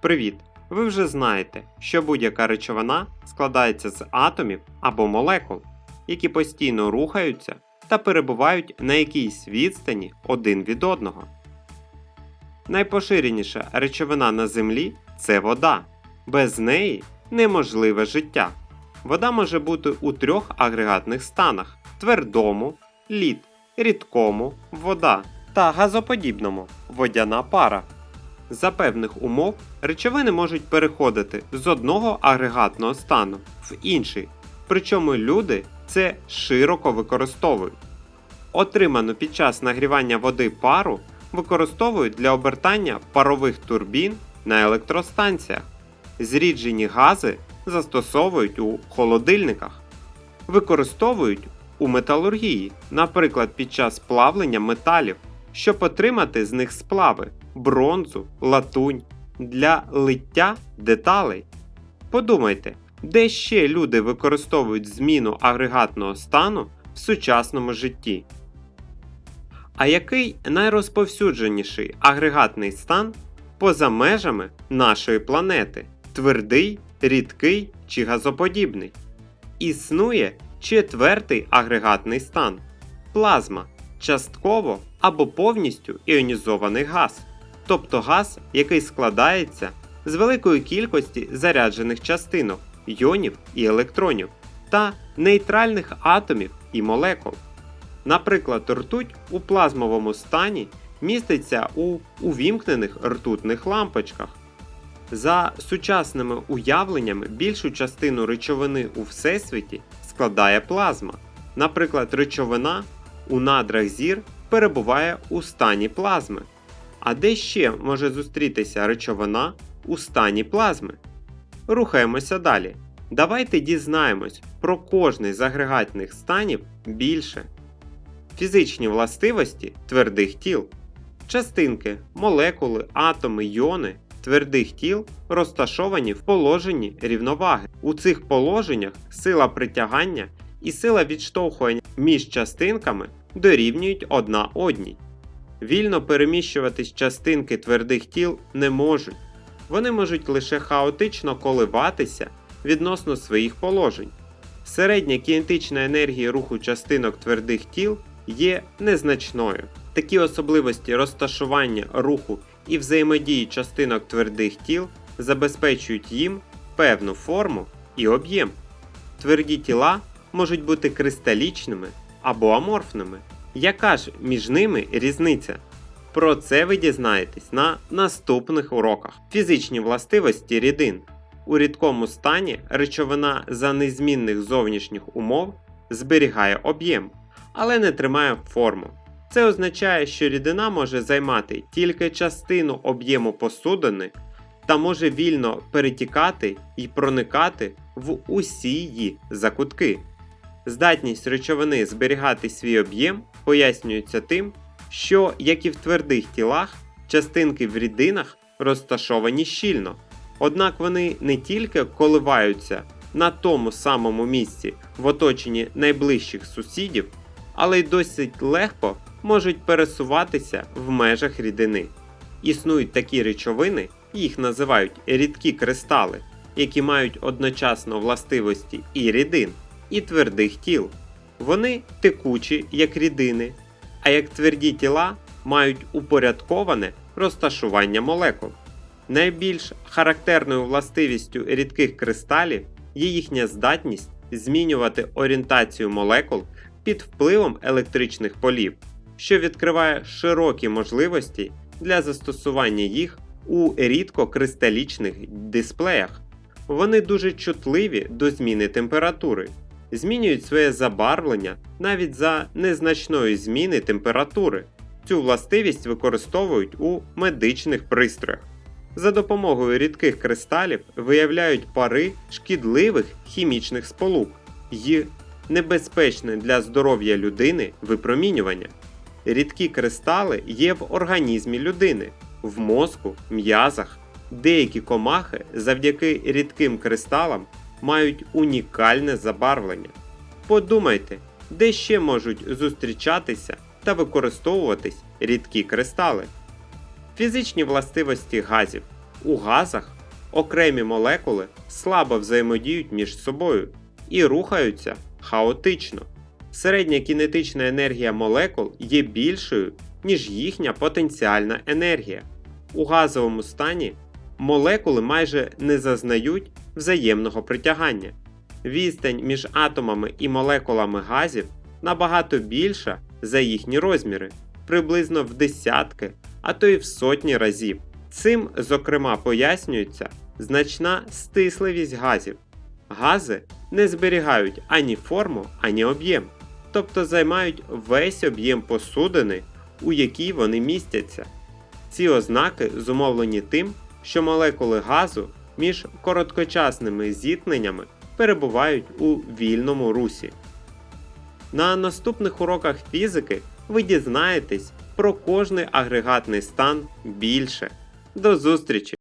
Привіт! Ви вже знаєте, що будь-яка речовина складається з атомів або молекул, які постійно рухаються та перебувають на якійсь відстані один від одного. Найпоширеніша речовина на Землі це вода. Без неї неможливе життя. Вода може бути у трьох агрегатних станах: твердому, лід, рідкому вода та газоподібному водяна пара. За певних умов речовини можуть переходити з одного агрегатного стану в інший, причому люди це широко використовують. Отриману під час нагрівання води пару використовують для обертання парових турбін на електростанціях. Зріджені гази застосовують у холодильниках, використовують у металургії, наприклад, під час плавлення металів, щоб отримати з них сплави бронзу, латунь для лиття деталей. Подумайте, де ще люди використовують зміну агрегатного стану в сучасному житті. А який найрозповсюдженіший агрегатний стан поза межами нашої планети? Твердий, рідкий чи газоподібний? Існує четвертий агрегатний стан плазма, частково або повністю іонізований газ, тобто газ, який складається з великої кількості заряджених частинок, йонів і електронів та нейтральних атомів і молекул. Наприклад, ртуть у плазмовому стані міститься у увімкнених ртутних лампочках. За сучасними уявленнями, більшу частину речовини у всесвіті складає плазма. Наприклад, речовина у надрах зір перебуває у стані плазми. А де ще може зустрітися речовина у стані плазми? Рухаємося далі. Давайте дізнаємось про кожний з агрегатних станів більше. Фізичні властивості твердих тіл. Частинки, молекули, атоми, йони твердих тіл розташовані в положенні рівноваги. У цих положеннях сила притягання і сила відштовхування між частинками дорівнюють одна одній. Вільно переміщуватись частинки твердих тіл не можуть. Вони можуть лише хаотично коливатися відносно своїх положень. Середня кінетична енергія руху частинок твердих тіл є незначною. Такі особливості розташування руху і взаємодії частинок твердих тіл забезпечують їм певну форму і об'єм. Тверді тіла можуть бути кристалічними або аморфними. Яка ж між ними різниця? Про це ви дізнаєтесь на наступних уроках. Фізичні властивості рідин. У рідкому стані речовина за незмінних зовнішніх умов зберігає об'єм, але не тримає форму. Це означає, що рідина може займати тільки частину об'єму посудини та може вільно перетікати і проникати в усі її закутки. Здатність речовини зберігати свій об'єм пояснюється тим, що, як і в твердих тілах, частинки в рідинах розташовані щільно, однак вони не тільки коливаються на тому самому місці в оточенні найближчих сусідів, але й досить легко можуть пересуватися в межах рідини. Існують такі речовини, їх називають рідкі кристали, які мають одночасно властивості і рідин, і твердих тіл. Вони текучі, як рідини, а як тверді тіла мають упорядковане розташування молекул. Найбільш характерною властивістю рідких кристалів є їхня здатність змінювати орієнтацію молекул під впливом електричних полів, що відкриває широкі можливості для застосування їх у рідкокристалічних дисплеях. Вони дуже чутливі до зміни температури, змінюють своє забарвлення навіть за незначної зміни температури. Цю властивість використовують у медичних пристроях. За допомогою рідких кристалів виявляють пари шкідливих хімічних сполук й небезпечне для здоров'я людини випромінювання. Рідкі кристали є в організмі людини, в мозку, м'язах. Деякі комахи завдяки рідким кристалам мають унікальне забарвлення. Подумайте, де ще можуть зустрічатися та використовуватись рідкі кристали. Фізичні властивості газів. У газах окремі молекули слабо взаємодіють між собою і рухаються хаотично. Середня кінетична енергія молекул є більшою, ніж їхня потенціальна енергія. У газовому стані молекули майже не зазнають взаємного притягання. Відстань між атомами і молекулами газів набагато більша за їхні розміри, приблизно в десятки, а то й в сотні разів. Цим, зокрема, пояснюється значна стисливість газів. Гази не зберігають ані форму, ані об'єм, тобто займають весь об'єм посудини, у якій вони містяться. Ці ознаки зумовлені тим, що молекули газу між короткочасними зіткненнями перебувають у вільному русі. На наступних уроках фізики ви дізнаєтесь про кожний агрегатний стан більше. До зустрічі!